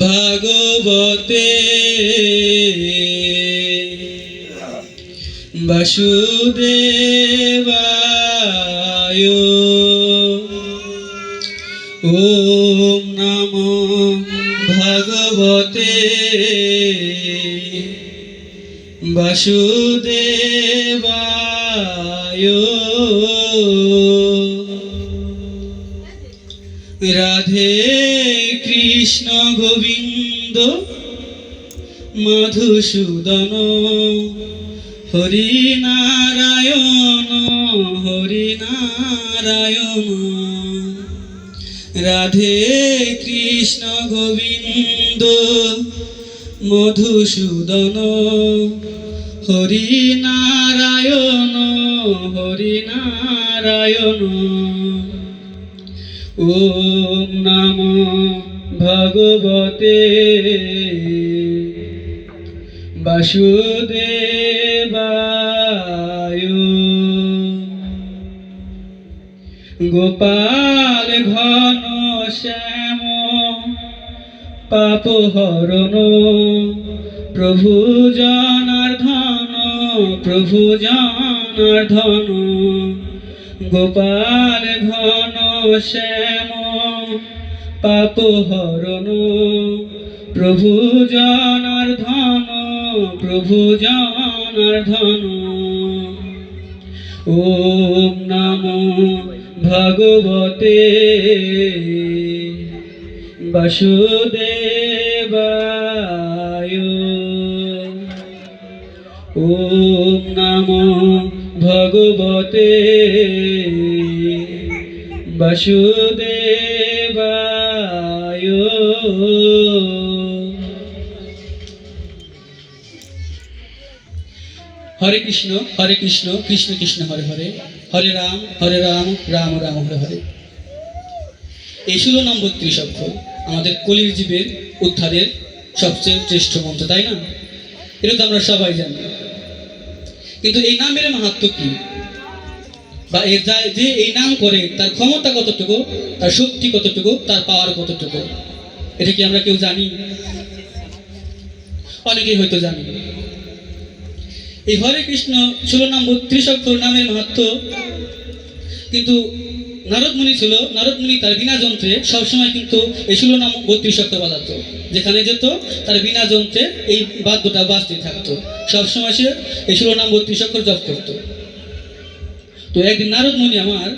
ভাগবতে। বাসুদেবায় ওম নম ভগবতে। বাসুদেবায় রাধে কৃষ্ণ গোবিন্দ, মধুসূদন হরি নারায়ণ হরি নারায়ণ রাধে কৃষ্ণ গোবিন্দ, মধুসূদন হরি নারায়ণ হরি নারায়ণ ওম নম ভগবতে। বাসুদেবায়। গোপাল ঘন শ্যাম পাপ হরণ প্রভু জনার্ধন প্রভু জনার্ধন গোপাল ঘন শ্যাম, পাপ হরণ, প্রভু জনার্ধন প্রভু জনার্ধন ওম নম ভগবতে বাসুদেবায়। ওম নম ভগবতে। বাসুদেবায়। হরে কৃষ্ণ হরে কৃষ্ণ কৃষ্ণ কৃষ্ণ, হরে হরে। হরে রাম হরে রাম রাম রাম, হরে হরে। এই ষোলো নাম বত্রিশ অক্ষর আমাদের কলির জীবের উদ্ধারের সবচেয়ে শ্রেষ্ঠ মন্ত্র, তাই না? এটা তো আমরা সবাই জানি। কিন্তু এই নামের মাহাত্ম কি? বা এর যা- এই নাম করে, তার ক্ষমতা কতটুকু? তার শক্তি কতটুকু? তার পাওয়ার কতটুকু? এটা কি আমরা কেউ জানি? অনেকেই হয়তো জানি। এই হরে কৃষ্ণ ষোলো নাম বত্রিশ অক্ষর নামের মাহাত্ম, কিন্তু নারদ মুনি ছিল নারদ মুনি তার বিনা যন্ত্রে সবসময় কিন্তু এই ষোলো নাম বত্রিশ শক্ত বাজাতো। যেখানে যেত, তার বিনা যন্ত্রে এই বাদ্যটা বাজতে থাকতো। সবসময় সে এই ষোলো নাম বত্রিশ অক্ষর জপ করতো। তো একদিন নারদ মুনি আমার